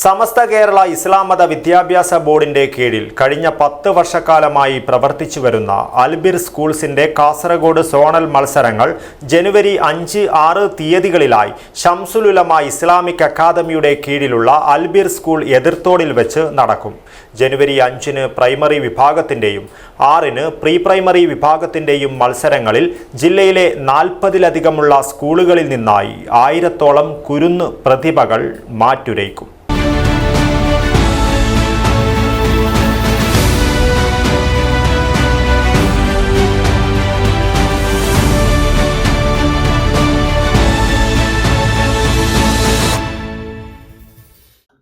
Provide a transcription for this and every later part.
സമസ്ത കേരള ഇസ്ലാം മത വിദ്യാഭ്യാസ ബോർഡിന്റെ കീഴിൽ കഴിഞ്ഞ പത്ത് വർഷക്കാലമായി പ്രവർത്തിച്ചു വരുന്ന അൽബിർ സ്കൂൾസിന്റെ കാസർഗോഡ് സോണൽ മത്സരങ്ങൾ ജനുവരി അഞ്ച് ആറ് തീയതികളിലായി ഷംസുലുലമ ഇസ്ലാമിക് അക്കാദമിയുടെ കീഴിലുള്ള അൽബിർ സ്കൂൾ എതിർത്തോടിൽ വെച്ച് നടക്കും. ജനുവരി അഞ്ചിന് പ്രൈമറി വിഭാഗത്തിന്റെയും ആറിന് പ്രീ പ്രൈമറി വിഭാഗത്തിന്റെയും മത്സരങ്ങളിൽ ജില്ലയിലെ നാൽപ്പതിലധികമുള്ള സ്കൂളുകളിൽ നിന്നായി ആയിരത്തോളം കുരുന്ന് പ്രതിഭകൾ മാറ്റുരയ്ക്കും.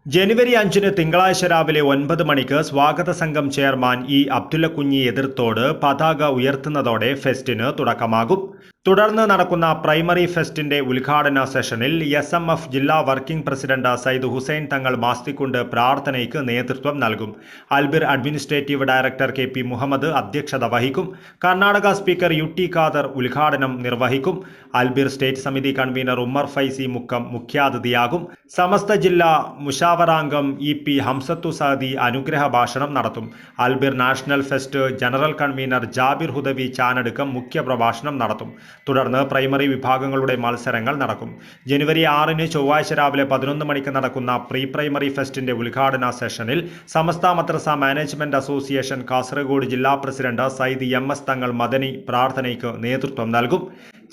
ജനുവരി അഞ്ചിന് തിങ്കളാഴ്ച രാവിലെ ഒൻപത് മണിക്ക് സ്വാഗത സംഘം ചെയർമാൻ ഇ അബ്ദുല്ല കുഞ്ഞി എതിർത്തോട് പതാക ഉയർത്തുന്നതോടെ ഫെസ്റ്റിന് തുടക്കമാകും. തുടർന്ന് നടക്കുന്ന പ്രൈമറി ഫെസ്റ്റിന്റെ ഉദ്ഘാടന സെഷനിൽ എസ് എം എഫ് ജില്ലാ വർക്കിംഗ് പ്രസിഡന്റ് സയ്യിദ് ഹുസൈൻ തങ്ങൾ മാസ്തിക്കുണ്ട് പ്രാർത്ഥനയ്ക്ക് നേതൃത്വം നൽകും. Albir administrative director K P Muhammad അധ്യക്ഷത വഹിക്കും. Karnataka speaker U T Khader ഉദ്ഘാടനം നിർവഹിക്കും. അൽബിർ സ്റ്റേറ്റ് സമിതി കൺവീനർ ഉമ്മർ ഫൈസി മുക്കം മുഖ്യാതിഥിയാകും. സമസ്ത ജില്ലാ മുഷാവറാംഗം ഇ പി ഹംസത്തു സാദി അനുഗ്രഹ ഭാഷണം നടത്തും. Albir national fest general convener Jabir Hudawi Chanadukkam മുഖ്യപ്രഭാഷണം നടത്തും. തുടർന്ന് പ്രൈമറി വിഭാഗങ്ങളുടെ മത്സരങ്ങൾ നടക്കും. ജനുവരി ആറിന് ചൊവ്വാഴ്ച രാവിലെ പതിനൊന്ന് മണിക്ക് നടക്കുന്ന പ്രീ പ്രൈമറി ഫെസ്റ്റിന്റെ ഉദ്ഘാടന സെഷനിൽ സമസ്ത മദ്രസ മാനേജ്മെന്റ് അസോസിയേഷൻ കാസർഗോഡ് ജില്ലാ president Sayyid M S Thangal Madani പ്രാർത്ഥനയ്ക്ക് നേതൃത്വം നൽകും.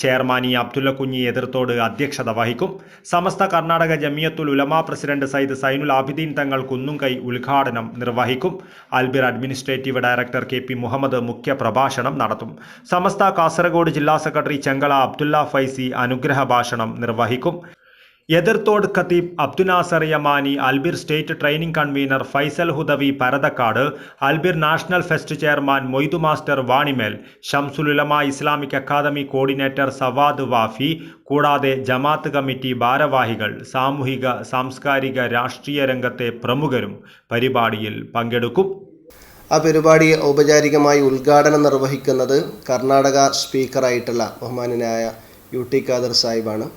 ചെയർമാൻ ഇ അബ്ദുല്ല കുഞ്ഞി എതിർത്തോട് അധ്യക്ഷത വഹിക്കും. സമസ്ത കർണാടക ജമിയത്തുൽ ഉലമ പ്രസിഡന്റ് സയ്യിദ് സൈനുൽ ആബിദീൻ തങ്ങൾ കുന്നുംകൈ ഉദ്ഘാടനം നിർവഹിക്കും. Albir administrative director K P Muhammad മുഖ്യ പ്രഭാഷണം നടത്തും. സമസ്ത കാസർഗോഡ് ജില്ലാ സെക്രട്ടറി ചെങ്കള അബ്ദുല്ല ഫൈസി അനുഗ്രഹ ഭാഷണം നിർവഹിക്കും. എതിർത്തോട് ഖത്തീബ് Abdunasar Yamani Albir state training convener Faisal Hudawi Parathakkad Albir national fest chairman Moidu master Vanimel Shamsul Ulama Islamic academy coordinator Sawad Wafy കൂടാതെ ജമാഅത്ത് committee ഭാരവാഹികൾ സാമൂഹിക സാംസ്കാരിക രാഷ്ട്രീയ രംഗത്തെ പ്രമുഖരും പരിപാടിയിൽ പങ്കെടുക്കും. ആ പരിപാടി ഔപചാരികമായി ഉദ്ഘാടനം നിർവഹിക്കുന്നത് കർണാടക സ്പീക്കറായിട്ടുള്ള ബഹുമാനനായ യു ടി ഖാദർ സാഹിബാണ്.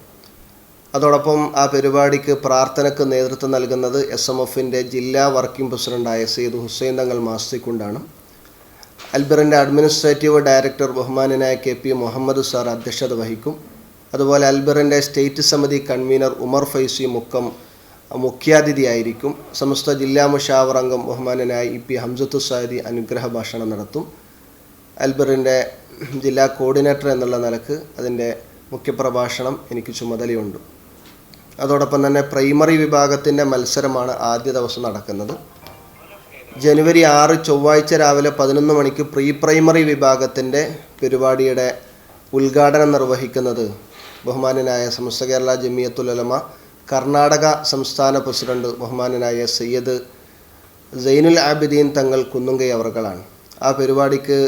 അതോടൊപ്പം ആ പരിപാടിക്ക് പ്രാർത്ഥനയ്ക്ക് നേതൃത്വം നൽകുന്നത് എസ് എം എഫിന്റെ ജില്ലാ വർക്കിംഗ് പ്രസിഡന്റായ സെയ്ദ് ഹുസൈൻ തങ്ങൾ മാസ്തിക്കുണ്ടാണ് അൽബറിന്റെ അഡ്മിനിസ്ട്രേറ്റീവ് ഡയറക്ടർ ബഹുമാനനായ കെ പി മുഹമ്മദ് സാർ അധ്യക്ഷത വഹിക്കും. അതുപോലെ അൽബറിന്റെ സ്റ്റേറ്റ് സമിതി കൺവീനർ ഉമർ ഫൈസി മുക്കം മുഖ്യാതിഥിയായിരിക്കും. സമസ്ത ജില്ലാ മുഷാവർ അംഗം ബഹുമാനനായ ഇ പി ഹംസത്തു സാദി അനുഗ്രഹ ഭാഷണം നടത്തും. അൽബറിന്റെ ജില്ലാ കോർഡിനേറ്റർ എന്നുള്ള നിലയ്ക്ക് അതിന്റെ മുഖ്യപ്രഭാഷണം എനിക്ക് ചുമതലയുണ്ട്. അതോടൊപ്പം തന്നെ പ്രൈമറി വിഭാഗത്തിന്റെ മത്സരമാണ് ആദ്യ ദിവസം നടക്കുന്നത്. ജനുവരി ആറ് ചൊവ്വാഴ്ച രാവിലെ പതിനൊന്ന് മണിക്ക് പ്രീ പ്രൈമറി വിഭാഗത്തിന്റെ പരിപാടിയുടെ ഉദ്ഘാടനം നിർവഹിക്കുന്നത് ബഹുമാനനായ സമസ്ത കേരള ജമിയത്തുലമ കർണാടക സംസ്ഥാന പ്രസിഡന്റ് ബഹുമാനനായ സയ്യദ് സൈനുൽ ആബിദീൻ തങ്ങൾ കുന്നുങ്കൈ അവർകളാണ്. ആ പരിപാടിക്ക്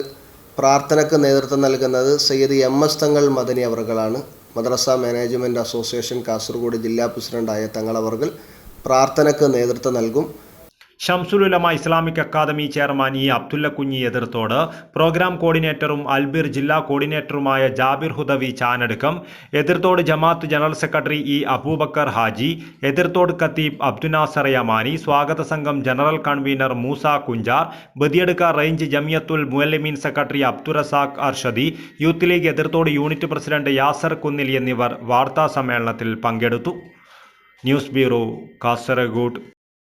പ്രാർത്ഥനയ്ക്ക് നേതൃത്വം നൽകുന്നത് സയ്യദ് എം എസ് തങ്ങൾ മദനി അവർകളാണ്. മദ്രസ മാനേജ്മെന്റ് അസോസിയേഷൻ കാസർഗോഡ് ജില്ലാ പ്രസിഡന്റായ തങ്ങളവർഗൽ പ്രാർത്ഥനയ്ക്ക് നേതൃത്വം നൽകും. Shamsul Ulama Islamic academy chairman E Abdulla Kunhi Ethirthode program കോർഡിനേറ്ററും Albir ജില്ലാ കോർഡിനേറ്ററുമായ ജാബിർ ഹുദവി ചാനടുക്കം എതിർത്തോട് ജമാഅത്ത് general secretary E Aboobacker Haji Ethirthode ഖത്തീബ് അബ്ദുനാസർ യമാനി സ്വാഗത സംഘം general convener Moosa Kunchar Badiadka range Jamiyyathul Muallimeen secretary Abdurazak Arshadi youth league Ethirthode unit president Yasar Kunnil എന്നിവർ വാർത്താ സമ്മേളനത്തിൽ പങ്കെടുത്തു. News bureau Kasaragod.